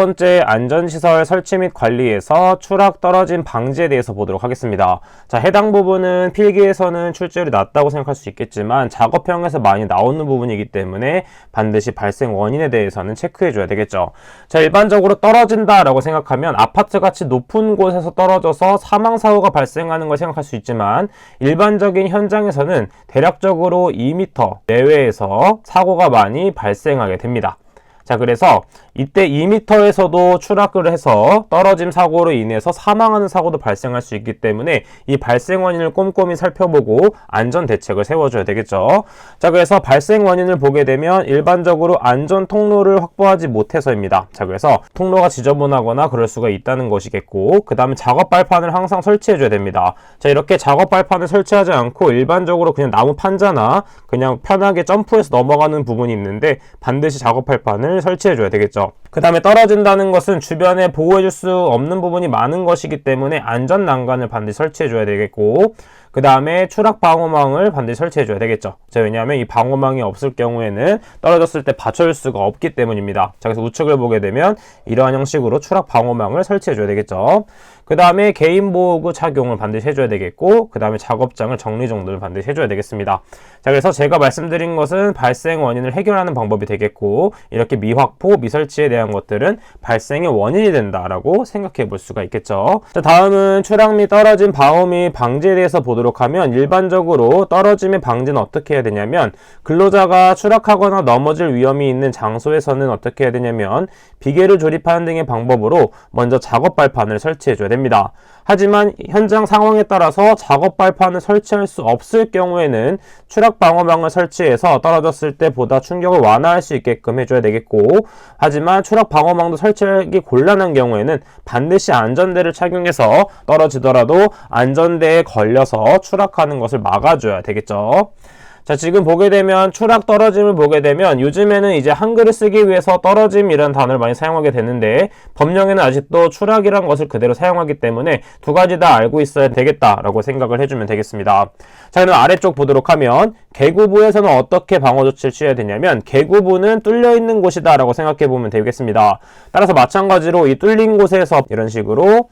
번째 안전시설 설치 및 관리에서 추락 떨어짐 방지에 대해서 보도록 하겠습니다. 자, 해당 부분은 필기에서는 출제율이 낮다고 생각할 수 있겠지만 작업형에서 많이 나오는 부분이기 때문에 반드시 발생 원인에 대해서는 체크해 줘야 되겠죠. 자, 일반적으로 떨어진다라고 생각하면 아파트 같이 높은 곳에서 떨어져서 사망 사고가 발생하는 걸 생각할 수 있지만 일반적인 현장에서는 대략적으로 2m 내외에서 사고가 많이 발생하게 됩니다. 자, 그래서 이때 2m에서도 추락을 해서 떨어짐 사고로 인해서 사망하는 사고도 발생할 수 있기 때문에 이 발생 원인을 꼼꼼히 살펴보고 안전 대책을 세워줘야 되겠죠. 자, 그래서 발생 원인을 보게 되면 일반적으로 안전 통로를 확보하지 못해서입니다. 자, 그래서 통로가 지저분하거나 그럴 수가 있다는 것이겠고, 그 다음에 작업 발판을 항상 설치해줘야 됩니다. 자, 이렇게 작업 발판을 설치하지 않고 일반적으로 그냥 나무 판자나 그냥 편하게 점프해서 넘어가는 부분이 있는데 반드시 작업 발판을 설치해줘야 되겠죠. 그 다음에 떨어진다는 것은 주변에 보호해줄 수 없는 부분이 많은 것이기 때문에 안전 난간을 반드시 설치해줘야 되겠고 그 다음에 추락 방어망을 반드시 설치해줘야 되겠죠. 자, 왜냐하면 이 방어망이 없을 경우에는 떨어졌을 때 받쳐줄 수가 없기 때문입니다. 자, 그래서 우측을 보게 되면 이러한 형식으로 추락 방어망을 설치해줘야 되겠죠. 그 다음에 개인 보호구 착용을 반드시 해줘야 되겠고 그 다음에 작업장을 정리 정돈을 반드시 해줘야 되겠습니다. 자 그래서 제가 말씀드린 것은 발생 원인을 해결하는 방법이 되겠고 이렇게 미확보, 미설치에 대한 것들은 발생의 원인이 된다라고 생각해 볼 수가 있겠죠. 자 다음은 추락 및 떨어진 방어 및 방지에 대해서 보도록 하면 일반적으로 떨어짐의 방지는 어떻게 해야 되냐면 근로자가 추락하거나 넘어질 위험이 있는 장소에서는 어떻게 해야 되냐면 비계를 조립하는 등의 방법으로 먼저 작업 발판을 설치해 줘야 됩니다. 됩니다. 하지만 현장 상황에 따라서 작업 발판을 설치할 수 없을 경우에는 추락 방어망을 설치해서 떨어졌을 때 보다 충격을 완화할 수 있게끔 해줘야 되겠고 하지만 추락 방어망도 설치하기 곤란한 경우에는 반드시 안전대를 착용해서 떨어지더라도 안전대에 걸려서 추락하는 것을 막아줘야 되겠죠. 자, 지금 보게 되면 추락 떨어짐을 보게 되면 요즘에는 이제 한글을 쓰기 위해서 떨어짐이라는 단어를 많이 사용하게 되는데 법령에는 아직도 추락이란 것을 그대로 사용하기 때문에 두 가지 다 알고 있어야 되겠다라고 생각을 해주면 되겠습니다. 자, 그럼 아래쪽 보도록 하면 개구부에서는 어떻게 방어 조치를 취해야 되냐면 개구부는 뚫려 있는 곳이다라고 생각해 보면 되겠습니다. 따라서 마찬가지로 이 뚫린 곳에서 이런 식으로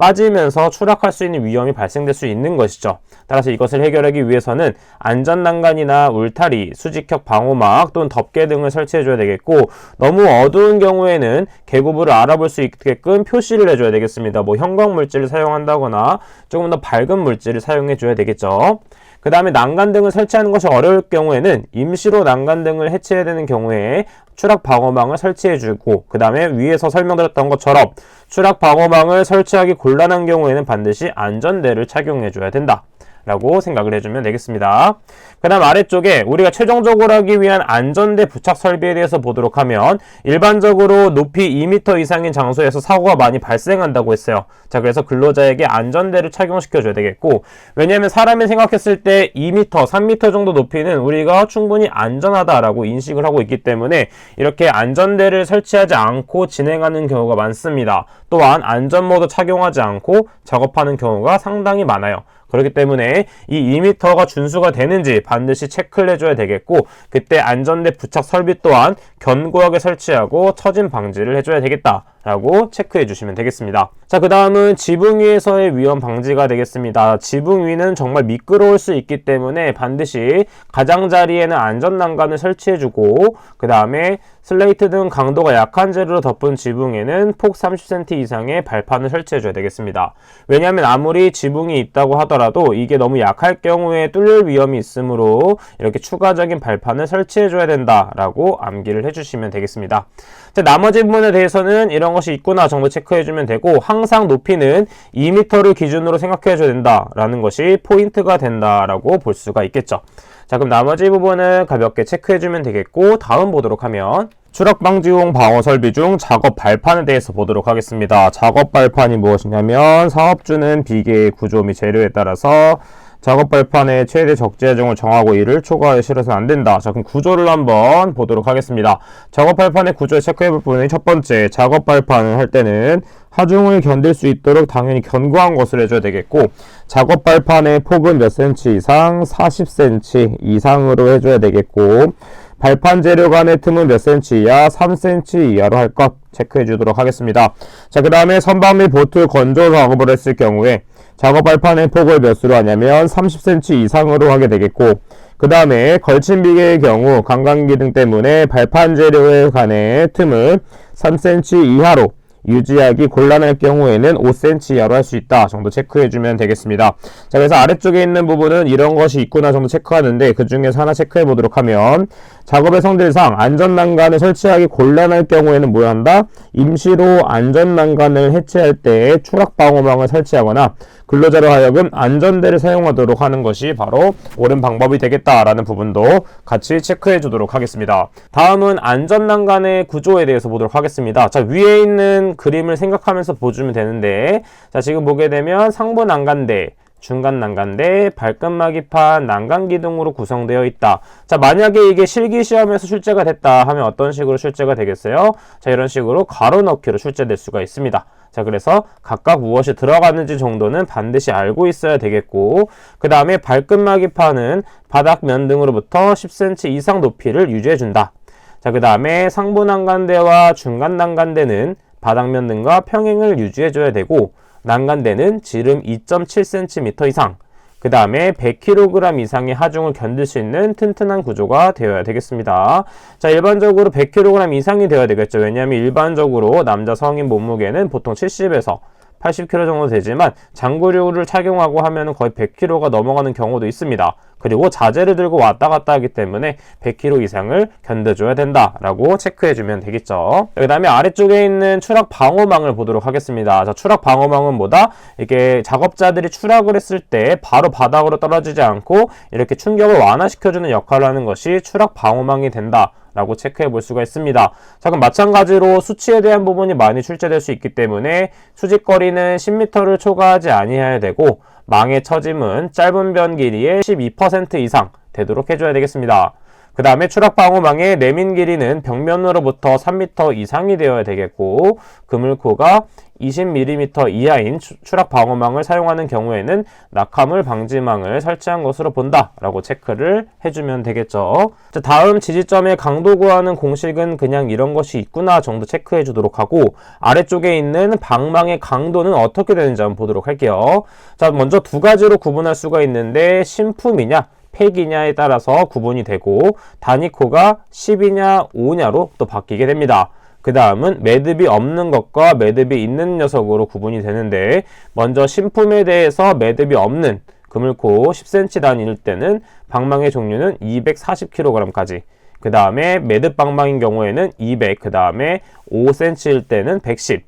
빠지면서 추락할 수 있는 위험이 발생될 수 있는 것이죠. 따라서 이것을 해결하기 위해서는 안전난간이나 울타리, 수직형 방호막 또는 덮개 등을 설치해줘야 되겠고 너무 어두운 경우에는 계구부를 알아볼 수 있게끔 표시를 해줘야 되겠습니다. 뭐 형광물질을 사용한다거나 조금 더 밝은 물질을 사용해줘야 되겠죠. 그 다음에 난간 등을 설치하는 것이 어려울 경우에는 임시로 난간 등을 해체해야 되는 경우에 추락 방어망을 설치해주고 그 다음에 위에서 설명드렸던 것처럼 추락 방어망을 설치하기 곤란한 경우에는 반드시 안전대를 착용해줘야 된다. 라고 생각을 해주면 되겠습니다. 그 다음 아래쪽에 우리가 최종적으로 하기 위한 안전대 부착 설비에 대해서 보도록 하면 일반적으로 높이 2m 이상인 장소에서 사고가 많이 발생한다고 했어요. 자, 그래서 근로자에게 안전대를 착용시켜줘야 되겠고 왜냐하면 사람이 생각했을 때 2m, 3m 정도 높이는 우리가 충분히 안전하다라고 인식을 하고 있기 때문에 이렇게 안전대를 설치하지 않고 진행하는 경우가 많습니다. 또한 안전모드 착용하지 않고 작업하는 경우가 상당히 많아요. 그렇기 때문에 이 2m가 준수가 되는지 반드시 체크를 해줘야 되겠고 그때 안전대 부착 설비 또한 견고하게 설치하고 처진 방지를 해줘야 되겠다. 라고 체크해 주시면 되겠습니다. 자, 그 다음은 지붕 위에서의 위험 방지가 되겠습니다. 지붕 위는 정말 미끄러울 수 있기 때문에 반드시 가장자리에는 안전난간을 설치해 주고 그 다음에 슬레이트 등 강도가 약한 재료로 덮은 지붕에는 폭 30cm 이상의 발판을 설치해 줘야 되겠습니다. 왜냐하면 아무리 지붕이 있다고 하더라도 이게 너무 약할 경우에 뚫릴 위험이 있으므로 이렇게 추가적인 발판을 설치해 줘야 된다라고 암기를 해 주시면 되겠습니다. 자, 나머지 부분에 대해서는 이런 것이 있구나 정도 체크해주면 되고 항상 높이는 2m를 기준으로 생각해줘야 된다라는 것이 포인트가 된다라고 볼 수가 있겠죠. 자, 그럼 나머지 부분은 가볍게 체크해주면 되겠고 다음 보도록 하면 추락 방지용 방어 설비 중 작업 발판에 대해서 보도록 하겠습니다. 작업 발판이 무엇이냐면 사업주는 비계의 구조 및 재료에 따라서 작업 발판의 최대 적재 하중을 정하고 이를 초과해 실어서는 안 된다. 자, 그럼 구조를 한번 보도록 하겠습니다. 작업 발판의 구조에 체크해 볼 부분이 첫 번째, 작업 발판을 할 때는 하중을 견딜 수 있도록 당연히 견고한 것을 해줘야 되겠고, 작업 발판의 폭은 몇 cm 이상, 40cm 이상으로 해줘야 되겠고, 발판 재료 간의 틈은 몇 cm 이하? 3cm 이하로 할 것 체크해 주도록 하겠습니다. 자, 그 다음에 선박 및 보트 건조 작업을 했을 경우에 작업 발판의 폭을 몇으로 하냐면 30cm 이상으로 하게 되겠고 그 다음에 걸친 비계의 경우 강강기등 때문에 발판 재료에 간의 틈을 3cm 이하로 유지하기 곤란할 경우에는 5cm 이하로 할 수 있다 정도 체크해주면 되겠습니다. 자 그래서 아래쪽에 있는 부분은 이런 것이 있구나 정도 체크하는데 그 중에서 하나 체크해 보도록 하면 작업의 성질상 안전난간을 설치하기 곤란할 경우에는 뭐야 한다? 임시로 안전난간을 해체할 때 추락방호망을 설치하거나 근로자로 하여금 안전대를 사용하도록 하는 것이 바로 옳은 방법이 되겠다라는 부분도 같이 체크해 주도록 하겠습니다. 다음은 안전난간의 구조에 대해서 보도록 하겠습니다. 자, 위에 있는 그림을 생각하면서 보주면 되는데, 자, 지금 보게 되면 상부 난간대, 중간 난간대, 발끝막이판, 난간기둥으로 구성되어 있다. 자, 만약에 이게 실기시험에서 출제가 됐다 하면 어떤 식으로 출제가 되겠어요? 자, 이런 식으로 가로 넣기로 출제될 수가 있습니다. 자, 그래서 각각 무엇이 들어가는지 정도는 반드시 알고 있어야 되겠고, 그 다음에 발끝막이판은 바닥면 등으로부터 10cm 이상 높이를 유지해준다. 자, 그 다음에 상부 난간대와 중간 난간대는 바닥면 등과 평행을 유지해줘야 되고, 난간대는 지름 2.7cm 이상, 그 다음에 100kg 이상의 하중을 견딜 수 있는 튼튼한 구조가 되어야 되겠습니다. 자, 일반적으로 100kg 이상이 되어야 되겠죠. 왜냐하면 일반적으로 남자 성인 몸무게는 보통 70에서 80kg 정도 되지만 장구류를 착용하고 하면 거의 100kg가 넘어가는 경우도 있습니다. 그리고 자재를 들고 왔다 갔다 하기 때문에 100kg 이상을 견뎌줘야 된다라고 체크해주면 되겠죠. 그 다음에 아래쪽에 있는 추락 방호망을 보도록 하겠습니다. 자, 추락 방호망은 뭐다? 이게 작업자들이 추락을 했을 때 바로 바닥으로 떨어지지 않고 이렇게 충격을 완화시켜주는 역할을 하는 것이 추락 방호망이 된다. 라고 체크해 볼 수가 있습니다. 자, 그럼 마찬가지로 수치에 대한 부분이 많이 출제될 수 있기 때문에 수직거리는 10m를 초과하지 아니해야 되고 망의 처짐은 짧은 변 길이의 12% 이상 되도록 해줘야 되겠습니다. 그 다음에 추락방호망의 내민 길이는 벽면으로부터 3m 이상이 되어야 되겠고 그물코가 20mm 이하인 추락 방어망을 사용하는 경우에는 낙하물 방지망을 설치한 것으로 본다 라고 체크를 해주면 되겠죠. 자, 다음 지지점의 강도 구하는 공식은 그냥 이런 것이 있구나 정도 체크해 주도록 하고 아래쪽에 있는 방망의 강도는 어떻게 되는지 한번 보도록 할게요. 자, 먼저 두 가지로 구분할 수가 있는데 신품이냐 팩이냐에 따라서 구분이 되고 단위코가 10이냐 5냐로 또 바뀌게 됩니다. 그 다음은 매듭이 없는 것과 매듭이 있는 녀석으로 구분이 되는데 먼저 신품에 대해서 매듭이 없는 그물코 10cm 단위일 때는 방망의 종류는 240kg까지 그 다음에 매듭 방망인 경우에는 200, 그 다음에 5cm일 때는 110,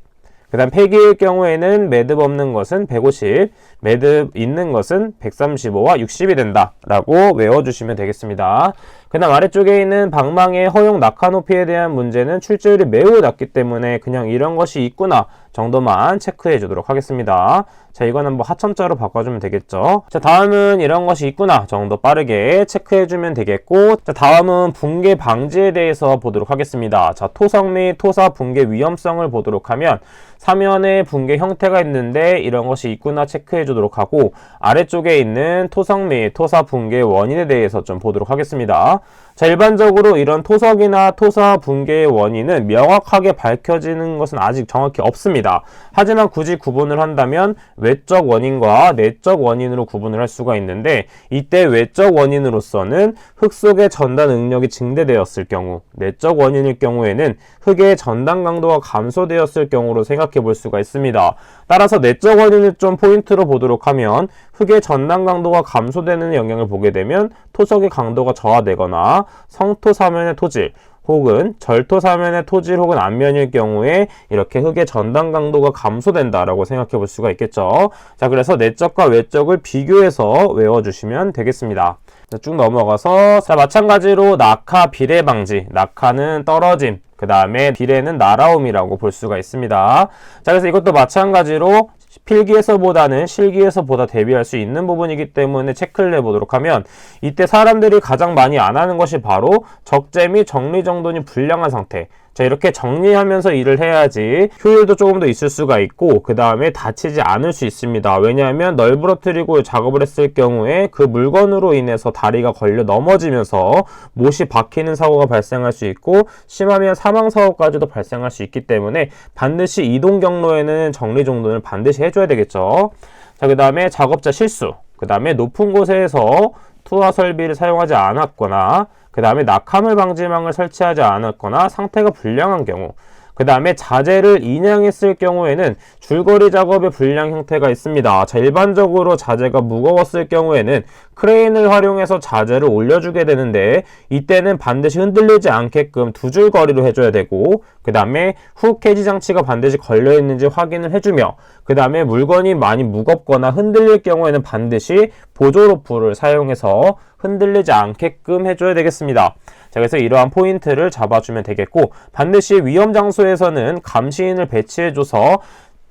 그 다음 폐기일 경우에는 매듭 없는 것은 150, 매듭 있는 것은 135와 60이 된다 라고 외워주시면 되겠습니다. 그 다음 아래쪽에 있는 방망의 허용 낙하 높이에 대한 문제는 출제율이 매우 낮기 때문에 그냥 이런 것이 있구나 정도만 체크해 주도록 하겠습니다. 자, 이거는 뭐 하천자로 바꿔주면 되겠죠. 자, 다음은 이런 것이 있구나 정도 빠르게 체크해 주면 되겠고, 자, 다음은 붕괴 방지에 대해서 보도록 하겠습니다. 자, 토성 및 토사 붕괴 위험성을 보도록 하면 사면에 붕괴 형태가 있는데 이런 것이 있구나 체크해 주도록 하고 아래쪽에 있는 토성 및 토사 붕괴 원인에 대해서 좀 보도록 하겠습니다. 자, 일반적으로 이런 토석이나 토사 붕괴의 원인은 명확하게 밝혀지는 것은 아직 정확히 없습니다. 하지만 굳이 구분을 한다면 외적 원인과 내적 원인으로 구분을 할 수가 있는데 이때 외적 원인으로서는 흙 속의 전단 응력이 증대되었을 경우, 내적 원인일 경우에는 흙의 전단 강도가 감소되었을 경우로 생각해 볼 수가 있습니다. 따라서 내적 원인을 좀 포인트로 보도록 하면 흙의 전단 강도가 감소되는 영향을 보게 되면 토석의 강도가 저하되거나 성토 사면의 토질 혹은 절토 사면의 토질 혹은 안면일 경우에 이렇게 흙의 전단 강도가 감소된다라고 생각해 볼 수가 있겠죠. 자, 그래서 내적과 외적을 비교해서 외워주시면 되겠습니다. 자, 쭉 넘어가서 자, 마찬가지로 낙하 비례 방지, 낙하는 떨어짐, 그 다음에 비례는 날아옴이라고 볼 수가 있습니다. 자, 그래서 이것도 마찬가지로 필기에서보다는 실기에서보다 대비할 수 있는 부분이기 때문에 체크를 해보도록 하면 이때 사람들이 가장 많이 안 하는 것이 바로 적재 및 정리 정돈이 불량한 상태 자, 이렇게 정리하면서 일을 해야지 효율도 조금 더 있을 수가 있고, 그 다음에 다치지 않을 수 있습니다. 왜냐하면 널브러뜨리고 작업을 했을 경우에 그 물건으로 인해서 다리가 걸려 넘어지면서 못이 박히는 사고가 발생할 수 있고, 심하면 사망 사고까지도 발생할 수 있기 때문에 반드시 이동 경로에는 정리 정돈을 반드시 해줘야 되겠죠. 자, 그 다음에 작업자 실수. 그 다음에 높은 곳에서 투하 설비를 사용하지 않았거나 그 다음에 낙하물 방지망을 설치하지 않았거나 상태가 불량한 경우 그 다음에 자재를 인양했을 경우에는 줄거리 작업의 불량 형태가 있습니다. 자, 일반적으로 자재가 무거웠을 경우에는 크레인을 활용해서 자재를 올려주게 되는데 이때는 반드시 흔들리지 않게끔 두 줄 거리로 해줘야 되고 그 다음에 훅 해지 장치가 반드시 걸려 있는지 확인을 해주며 그 다음에 물건이 많이 무겁거나 흔들릴 경우에는 반드시 보조 로프를 사용해서 흔들리지 않게끔 해줘야 되겠습니다. 자, 그래서 이러한 포인트를 잡아주면 되겠고 반드시 위험 장소에서는 감시인을 배치해줘서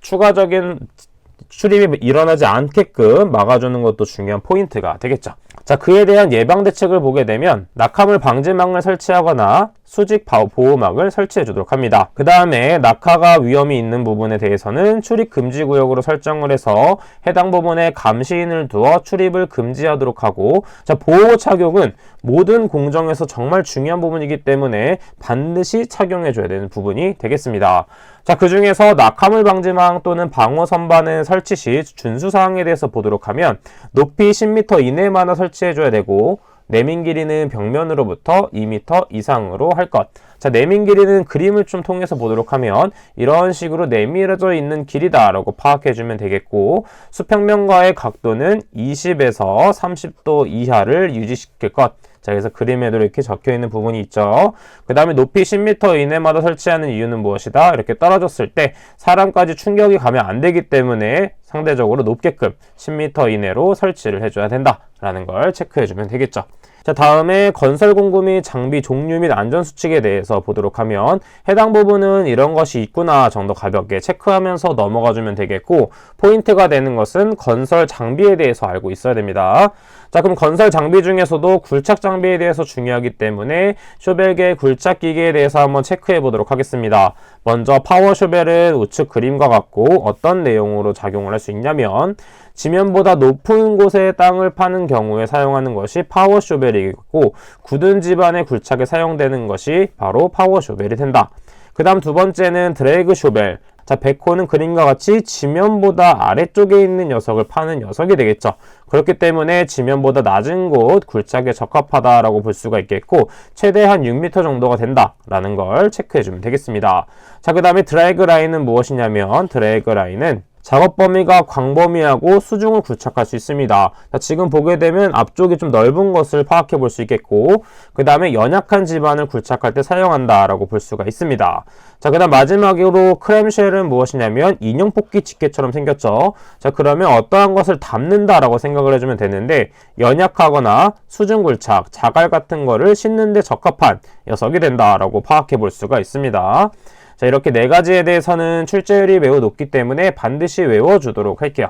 추가적인 출입이 일어나지 않게끔 막아주는 것도 중요한 포인트가 되겠죠. 자, 그에 대한 예방 대책을 보게 되면 낙하물 방지망을 설치하거나 수직 보호막을 설치해 주도록 합니다. 그 다음에 낙하가 위험이 있는 부분에 대해서는 출입 금지 구역으로 설정을 해서 해당 부분에 감시인을 두어 출입을 금지하도록 하고 자, 보호 착용은 모든 공정에서 정말 중요한 부분이기 때문에 반드시 착용해 줘야 되는 부분이 되겠습니다. 자, 그 중에서 낙하물 방지망 또는 방어 선반은 설치 시 준수 사항에 대해서 보도록 하면 높이 10m 이내만 설치해 줘야 되고 내민 길이는 벽면으로부터 2m 이상으로 할 것. 자, 내민 길이는 그림을 좀 통해서 보도록 하면 이런 식으로 내밀어져 있는 길이다라고 파악해 주면 되겠고 수평면과의 각도는 20에서 30도 이하를 유지시킬 것. 자, 그래서 그림에도 이렇게 적혀 있는 부분이 있죠. 그 다음에 높이 10m 이내마다 설치하는 이유는 무엇이다? 이렇게 떨어졌을 때 사람까지 충격이 가면 안 되기 때문에 상대적으로 높게끔 10m 이내로 설치를 해줘야 된다 라는 걸 체크해주면 되겠죠. 자, 다음에 건설 공구 및 장비 종류 및 안전 수칙에 대해서 보도록 하면 해당 부분은 이런 것이 있구나 정도 가볍게 체크하면서 넘어가 주면 되겠고 포인트가 되는 것은 건설 장비에 대해서 알고 있어야 됩니다. 자, 그럼 건설 장비 중에서도 굴착 장비에 대해서 중요하기 때문에 쇼벨계 굴착 기계에 대해서 한번 체크해 보도록 하겠습니다. 먼저 파워 쇼벨은 우측 그림과 같고 어떤 내용으로 작용을 할 수 있냐면 지면보다 높은 곳에 땅을 파는 경우에 사용하는 것이 파워 쇼벨이고 굳은 집안의 굴착에 사용되는 것이 바로 파워 쇼벨이 된다. 그 다음 두 번째는 드래그 쇼벨. 자, 백호는 그림과 같이 지면보다 아래쪽에 있는 녀석을 파는 녀석이 되겠죠. 그렇기 때문에 지면보다 낮은 곳 굴착에 적합하다라고 볼 수가 있겠고 최대한 6m 정도가 된다라는 걸 체크해 주면 되겠습니다. 자, 그 다음에 드래그 라인은 무엇이냐면 드래그 라인은 작업 범위가 광범위하고 수중을 굴착할 수 있습니다. 자, 지금 보게 되면 앞쪽이 좀 넓은 것을 파악해 볼 수 있겠고 그 다음에 연약한 집안을 굴착할 때 사용한다라고 볼 수가 있습니다. 자, 그 다음 마지막으로 크램쉘은 무엇이냐면 인형 뽑기 집게처럼 생겼죠. 자, 그러면 어떠한 것을 담는다라고 생각을 해주면 되는데 연약하거나 수중 굴착, 자갈 같은 거를 싣는 데 적합한 녀석이 된다라고 파악해 볼 수가 있습니다. 자, 이렇게 네 가지에 대해서는 출제율이 매우 높기 때문에 반드시 외워주도록 할게요.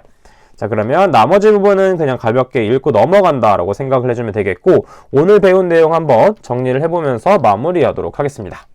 자, 그러면 나머지 부분은 그냥 가볍게 읽고 넘어간다라고 생각을 해주면 되겠고, 오늘 배운 내용 한번 정리를 해보면서 마무리하도록 하겠습니다.